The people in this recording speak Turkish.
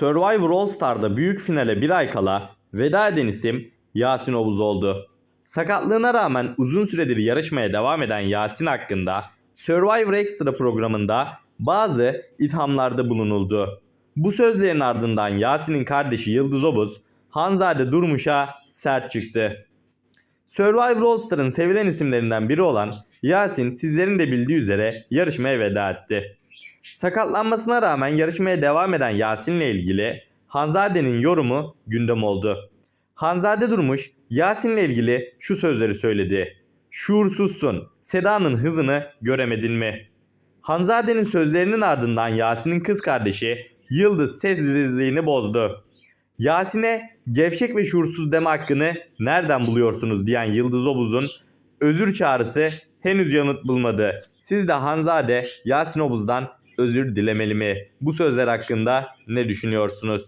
Survivor All Star'da büyük finale bir ay kala veda eden isim Yasin Obuz oldu. Sakatlığına rağmen uzun süredir yarışmaya devam eden Yasin hakkında Survivor Extra programında bazı ithamlarda bulunuldu. Bu sözlerin ardından Yasin'in kardeşi Yıldız Obuz, Hanzade Durmuş'a sert çıktı. Survivor All Star'ın sevilen isimlerinden biri olan Yasin sizlerin de bildiği üzere yarışmaya veda etti. Sakatlanmasına rağmen yarışmaya devam eden Yasin'le ilgili Hanzade'nin yorumu gündem oldu. Hanzade Durmuş Yasin'le ilgili şu sözleri söyledi. Şuursuzsun, Seda'nın hızını göremedin mi? Hanzade'nin sözlerinin ardından Yasin'in kız kardeşi Yıldız sessizliğini bozdu. Yasin'e gevşek ve şuursuz deme hakkını nereden buluyorsunuz diyen Yıldız Obuz'un özür çağrısı henüz yanıt bulmadı. Siz de Hanzade Yasin Obuz'dan özür dilemeli mi? Bu sözler hakkında ne düşünüyorsunuz?